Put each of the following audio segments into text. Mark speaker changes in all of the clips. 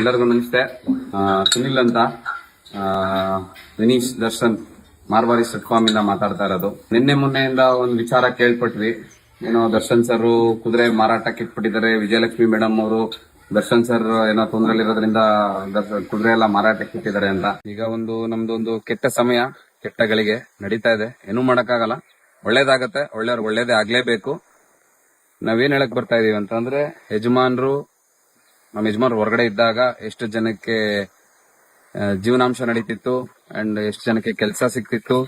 Speaker 1: ಎಲ್ಲರಿಗೂ ನಮಸ್ತೆ. ಸುನಿಲ್ ಅಂತ ವಿನೀಶ್ ದರ್ಶನ್ ಮಾರ್ವಾರಿ ಸೆಟ್ ಇಂದ ಮಾತಾಡ್ತಾ ಇರೋದು. ನಿನ್ನೆ ಮೊನ್ನೆಯಿಂದ ಒಂದು ವಿಚಾರ ಕೇಳ್ಪಟ್ವಿ. ಏನೋ ದರ್ಶನ್ ಸರ್ ಕುದುರೆ ಮಾರಾಟಕ್ಕೆ ಇಟ್ಬಿಟ್ಟಿದ್ದಾರೆ. ವಿಜಯಲಕ್ಷ್ಮಿ ಮೇಡಮ್ ಅವರು ದರ್ಶನ್ ಸರ್ ಏನೋ ತೊಂದರೆಲಿರೋದ್ರಿಂದ ಕುದುರೆ ಎಲ್ಲ ಮಾರಾಟಕ್ಕೆ ಇಟ್ಟಿದ್ದಾರೆ ಅಂತ. ಈಗ ಒಂದು, ನಮ್ದು ಒಂದು ಕೆಟ್ಟ ಸಮಯ, ಕೆಟ್ಟಗಳಿಗೆ ನಡೀತಾ ಇದೆ. ಏನೂ ಮಾಡಕ್ಕಾಗಲ್ಲ. ಒಳ್ಳೇದಾಗತ್ತೆ. ಒಳ್ಳೆಯವ್ರಿಗೆ ಒಳ್ಳೇದೇ ಆಗ್ಲೇಬೇಕು. ನಾವೇನ್ ಹೇಳಕ್ ಬರ್ತಾ ಇದೀವಿ ಅಂತಂದ್ರೆ, ಯಜಮಾನ್ರು ನಮ್ಮ ಯಜಮಾನ್ರು ಹೊರಗಡೆ ಇದ್ದಾಗ ಎಷ್ಟು ಜನಕ್ಕೆ ಜೀವನಾಂಶ ನಡೀತಿತ್ತು ಅಂಡ್ ಎಷ್ಟು ಜನಕ್ಕೆ ಕೆಲಸ ಸಿಗ್ತಿತ್ತು,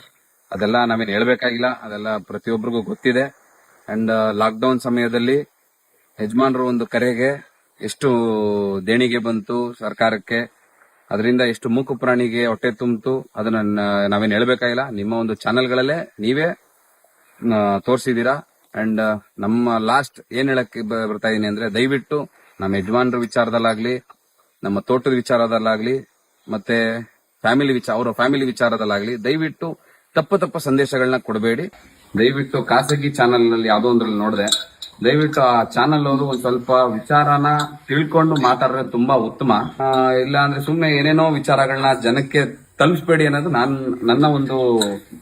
Speaker 1: ಅದೆಲ್ಲ ನಾವೇನು ಹೇಳಬೇಕಾಗಿಲ್ಲ. ಅದೆಲ್ಲ ಪ್ರತಿಯೊಬ್ಬರಿಗೂ ಗೊತ್ತಿದೆ. ಅಂಡ್ ಲಾಕ್ಡೌನ್ ಸಮಯದಲ್ಲಿ ಯಜಮಾನ್ರು ಒಂದು ಕರೆಗೆ ಎಷ್ಟು ದೇಣಿಗೆ ಬಂತು ಸರ್ಕಾರಕ್ಕೆ, ಅದರಿಂದ ಎಷ್ಟು ಮೂಕು ಪ್ರಾಣಿಗೆ ಹೊಟ್ಟೆ ತುಂಬಿತು, ಅದನ್ನ ನಾವೇನು ಹೇಳಬೇಕಾಗಿಲ್ಲ. ನಿಮ್ಮ ಒಂದು ಚಾನೆಲ್ಗಳಲ್ಲೇ ನೀವೇ ತೋರಿಸಿದೀರಾ ಅಂಡ್ ನಮ್ಮ ಲಾಸ್ಟ್ ಏನ್ ಹೇಳಕ್ ಬರ್ತಾ ಇದೀನಿ ಅಂದ್ರೆ ದಯವಿಟ್ಟು ನಮ್ಮ ಯಜಮಾನ್ರ ವಿಚಾರದಲ್ಲಾಗ್ಲಿ, ನಮ್ಮ ತೋಟದ ವಿಚಾರದಲ್ಲಾಗ್ಲಿ, ಮತ್ತೆ ಫ್ಯಾಮಿಲಿ ವಿಚಾರ ಅವರ ಫ್ಯಾಮಿಲಿ ವಿಚಾರದಲ್ಲಾಗ್ಲಿ, ದಯವಿಟ್ಟು ತಪ್ಪು ತಪ್ಪು ಸಂದೇಶಗಳನ್ನ ಕೊಡಬೇಡಿ. ದಯವಿಟ್ಟು ಖಾಸಗಿ ಚಾನೆಲ್ನಲ್ಲಿ ಯಾವ್ದೋ ಒಂದ್ರಲ್ಲಿ ನೋಡಿದೆ. ದಯವಿಟ್ಟು ಆ ಚಾನೆಲ್ ಅವರು ಒಂದ್ ಸ್ವಲ್ಪ ವಿಚಾರನ ತಿಳ್ಕೊಂಡು ಮಾತಾಡ್ರೆ ತುಂಬಾ ಉತ್ತಮ. ಇಲ್ಲ ಅಂದ್ರೆ ಸುಮ್ನೆ ಏನೇನೋ ವಿಚಾರಗಳನ್ನ ಜನಕ್ಕೆ ತಲುಪಿಸ್ಬೇಡಿ ಅನ್ನೋದು ನಾನ್, ನನ್ನ ಒಂದು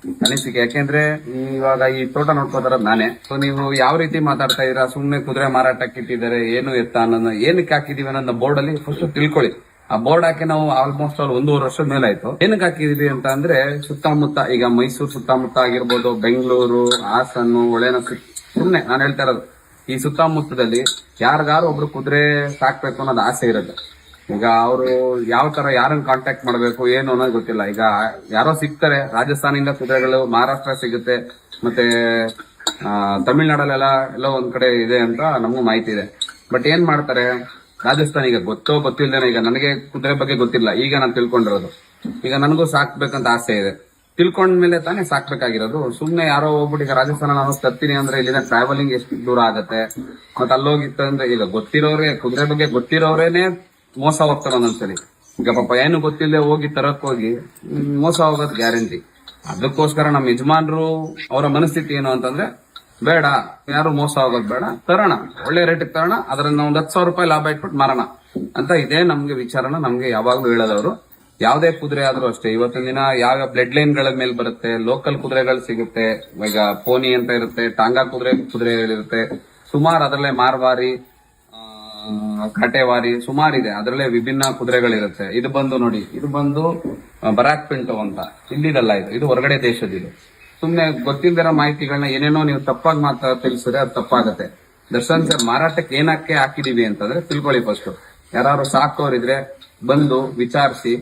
Speaker 1: ಅನಿಸಿಕೆ. ಯಾಕೆಂದ್ರೆ ಇವಾಗ ಈ ತೋಟ ನೋಡ್ಕೋತಾರ ನಾನೇ. ಸೊ ನೀವು ಯಾವ ರೀತಿ ಮಾತಾಡ್ತಾ ಇದೀರಾ ಸುಮ್ನೆ ಕುದುರೆ ಮಾರಾಟಕ್ಕೆ ಇಟ್ಟಿದ್ದಾರೆ, ಏನು ಎತ್ತ ಅನ್ನೋದು ಏನಕ್ಕೆ ಹಾಕಿದೀವಿ ಅನ್ನೋದನ್ನ ಬೋರ್ಡ್ ಅಲ್ಲಿ ಫಸ್ಟ್ ತಿಳ್ಕೊಳ್ಳಿ. ಆ ಬೋರ್ಡ್ ಹಾಕಿ ನಾವು ಆಲ್ಮೋಸ್ಟ್ ಅಲ್ಲಿ ಒಂದೂವರೆ ವರ್ಷದ ಮೇಲೆ ಆಯ್ತು. ಏನಕ್ಕೆ ಹಾಕಿದೀವಿ ಅಂತ ಅಂದ್ರೆ, ಸುತ್ತಮುತ್ತ, ಈಗ ಮೈಸೂರು ಸುತ್ತಮುತ್ತ ಆಗಿರ್ಬೋದು, ಬೆಂಗಳೂರು, ಹಾಸನ್ನು ಒಳೆನ ಸುಮ್ನೆ ನಾನು ಹೇಳ್ತಾ ಇರೋದು. ಈ ಸುತ್ತಮುತ್ತದಲ್ಲಿ ಯಾರಿಗಾರು ಒಬ್ರು ಕುದುರೆ ಸಾಕ್ಬೇಕು ಅನ್ನೋದು ಆಸೆ ಇರುತ್ತೆ. ಈಗ ಅವರು ಯಾವ ತರ ಯಾರನ್ನ ಕಾಂಟ್ಯಾಕ್ಟ್ ಮಾಡಬೇಕು, ಏನು ಅನ್ನೋದು ಗೊತ್ತಿಲ್ಲ. ಈಗ ಯಾರೋ ಸಿಗ್ತಾರೆ ರಾಜಸ್ಥಾನಿಂದ ಕುದುರೆಗಳು, ಮಹಾರಾಷ್ಟ್ರ ಸಿಗುತ್ತೆ, ಮತ್ತೆ ತಮಿಳ್ನಾಡಲ್ಲೆಲ್ಲ ಎಲ್ಲೋ ಒಂದ್ ಕಡೆ ಇದೆ ಅಂತ ನಮಗೂ ಮಾಹಿತಿ ಇದೆ. ಬಟ್ ಏನ್ ಮಾಡ್ತಾರೆ, ರಾಜಸ್ಥಾನ ಈಗ ಗೊತ್ತೋ ಗೊತ್ತಿಲ್ಲದೇನೆ ಈಗ ನನಗೆ ಕುದುರೆ ಬಗ್ಗೆ ಗೊತ್ತಿಲ್ಲ. ಈಗ ನಾನು ತಿಳ್ಕೊಂಡಿರೋದು. ಈಗ ನನಗೂ ಸಾಕ್ಬೇಕಂತ ಆಸೆ ಇದೆ. ತಿಳ್ಕೊಂಡ್ಮೇಲೆ ತಾನೇ ಸಾಕ್ಬೇಕಾಗಿರೋದು. ಸುಮ್ನೆ ಯಾರೋ ಹೋಗ್ಬಿಟ್ಟು ಈಗ ರಾಜಸ್ಥಾನ ನಾನು ತರ್ತೀನಿ ಅಂದ್ರೆ ಇಲ್ಲಿನ ಟ್ರಾವೆಲಿಂಗ್ ಎಷ್ಟು ದೂರ ಆಗತ್ತೆ? ಮತ್ತೆ ಅಲ್ಲೋಗಿತ್ತು ಅಂದ್ರೆ ಈಗ ಗೊತ್ತಿರೋರೇ ಕುದುರೆ ಬಗ್ಗೆ ಗೊತ್ತಿರೋರೇನೆ ಮೋಸ ಹೋಗ್ತಾರೆ ಒಂದೊಂದ್ಸಲಿ ಈಗ ಪಾಪ ಏನು ಗೊತ್ತಿಲ್ಲದೆ ಹೋಗಿ ತರಕ್ ಹೋಗಿ ಮೋಸ ಹೋಗೋದ್ ಗ್ಯಾರಂಟಿ. ಅದಕ್ಕೋಸ್ಕರ ನಮ್ಮ ಯಜಮಾನ್ರು ಅವರ ಮನಸ್ಥಿತಿ ಏನು ಅಂತಂದ್ರೆ, ಬೇಡ, ಯಾರು ಮೋಸ ಆಗೋದು ಬೇಡ, ತರೋಣ, ಒಳ್ಳೆ ರೇಟಿಗೆ ತರೋಣ, ಅದರಿಂದ ಒಂದ್ ಹತ್ತು ಸಾವಿರ ರೂಪಾಯಿ ಲಾಭ ಇಟ್ಬಿಟ್ಟು ಮಾರೋಣ ಅಂತ ಇದೇ ನಮ್ಗೆ ವಿಚಾರನ ನಮ್ಗೆ ಯಾವಾಗ್ಲೂ ಹೇಳೋದವರು. ಯಾವ್ದೇ ಕುದುರೆ ಆದ್ರೂ ಅಷ್ಟೇ, ಇವತ್ತಿನ ದಿನ ಯಾವ ಬ್ಲಡ್ ಲೈನ್ಗಳ ಮೇಲೆ ಬರುತ್ತೆ ಲೋಕಲ್ ಕುದುರೆಗಳು ಸಿಗುತ್ತೆ, ಈಗ ಪೋನಿ ಅಂತ ಇರುತ್ತೆ, ಟಾಂಗಾ ಕುದುರೆ ಕುದುರೆಗಳಿರುತ್ತೆ, ಸುಮಾರು ಅದರಲ್ಲೇ ಮಾರ್ವಾರಿ ಕಾಟೇವಾರಿ ಸುಮಾರಿದೆ. ಅದರಲ್ಲೇ ವಿಭಿನ್ನ ಕುದುರೆಗಳಿರುತ್ತೆ. ಇದು ಬಂದು ನೋಡಿ, ಇದು ಬಂದು ಬರಾಕ್ ಪಿಂಟು ಅಂತ. ಇಲ್ಲಿದಲ್ಲ ಇದು. ಇದು ಹೊರಗಡೆ ದೇಶದಿದು. ಸುಮ್ನೆ ಗೊತ್ತಿಲ್ದಿರೋ ಮಾಹಿತಿಗಳನ್ನ ಏನೇನೋ ನೀವು ತಪ್ಪಾಗಿ ಮಾತ್ರ ತಿಳಿಸಿದ್ರೆ ಅದು ತಪ್ಪಾಗತ್ತೆ. ದರ್ಶನ್ ಸರ್, ಮಾರಾಟಕ್ಕೆ ಏನಕ್ಕೆ ಹಾಕಿದೀವಿ ಅಂತಂದ್ರೆ ತಿಳ್ಕೊಳ್ಳಿ ಫಸ್ಟ್. ಯಾರು ಸಾಕೋರಿದ್ರೆ ಬಂದು ವಿಚಾರಿಸಿ,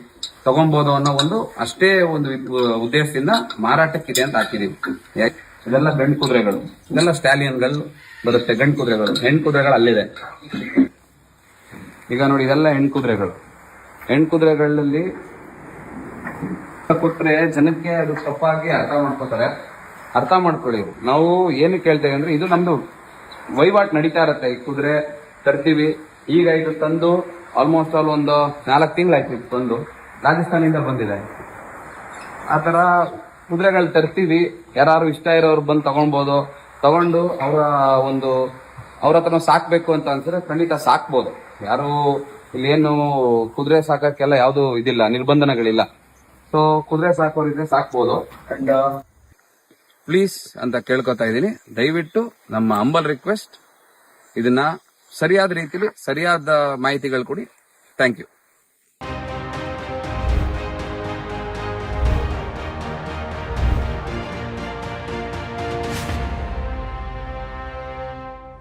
Speaker 1: ತಗೊಬೋದು ಅನ್ನೋ ಒಂದು, ಅಷ್ಟೇ ಒಂದು ಉದ್ದೇಶದಿಂದ ಮಾರಾಟಕ್ಕಿದೆ ಅಂತ ಹಾಕಿದೀವಿ. ಇದೆಲ್ಲ ಗಂಡು ಕುದುರೆಗಳು. ಇದೆಲ್ಲ ಸ್ಟಾಲಿಯನ್ಗಳು ಬರುತ್ತೆ, ಗಂಡು ಕುದುರೆಗಳು. ಹೆಣ್ಣು ಕುದುರೆಗಳು ಅಲ್ಲಿದೆ ಈಗ ನೋಡಿ ಇದೆಲ್ಲ ಹೆಣ್ಣು ಕುದುರೆಗಳು ಹೆಣ್ಣು ಕುದುರೆಗಳಲ್ಲಿ ಕೊಟ್ರೆ ಜನಕ್ಕೆ ಅದು ತಪ್ಪಾಗಿ ಅರ್ಥ ಮಾಡ್ಕೋತಾರೆ. ಅರ್ಥ ಮಾಡ್ಕೊಳ್ಳಿ ನಾವು ಏನು ಕೇಳ್ತೇವೆ ಅಂದ್ರೆ ಇದು ನಮ್ದು ವಹಿವಾಟ್ ನಡೀತಾ ಇರತ್ತೆ. ಈ ಕುದುರೆ ತರ್ತೀವಿ. ಈಗ ಇದು ತಂದು ಆಲ್ಮೋಸ್ಟ್ ಆಲ್ ಒಂದು ನಾಲ್ಕು ತಿಂಗಳಾಯ್ತು ತಂದು ರಾಜಸ್ಥಾನಿಂದ ಬಂದಿದೆ. ಆ ತರ ಕುದುರೆಗಳು ತರ್ತೀವಿ. ಯಾರು ಇಷ್ಟ ಇರೋರು ಬಂದು ತಗೊಳ್ಬೋದು. ತಗೊಂಡು ಅವರ ಒಂದು, ಅವ್ರ ಹತ್ರ ಸಾಕ್ಬೇಕು ಅಂತ ಅನ್ಸಿದ್ರೆ ಖಂಡಿತ ಸಾಕ್ಬೋದು. ಯಾರು ಇಲ್ಲಿ ಏನು ಕುದುರೆ ಸಾಕಕ್ಕೆಲ್ಲ ಯಾವ್ದು ಇದಿಲ್ಲ, ನಿರ್ಬಂಧನಗಳಿಲ್ಲ. ಸೊ ಕುದುರೆ ಸಾಕೋರಿದ್ರೆ ಸಾಕ್ಬೋದು. ಅಂಡ್ ಪ್ಲೀಸ್ ಅಂತ ಕೇಳ್ಕೊತಾ ಇದ್ದೀನಿ. ದಯವಿಟ್ಟು ನಮ್ಮ ಅಂಬಲ್ ರಿಕ್ವೆಸ್ಟ್ ಇದನ್ನ ಸರಿಯಾದ ರೀತಿಲಿ ಸರಿಯಾದ ಮಾಹಿತಿಗಳು ಕೊಡಿ. Thank you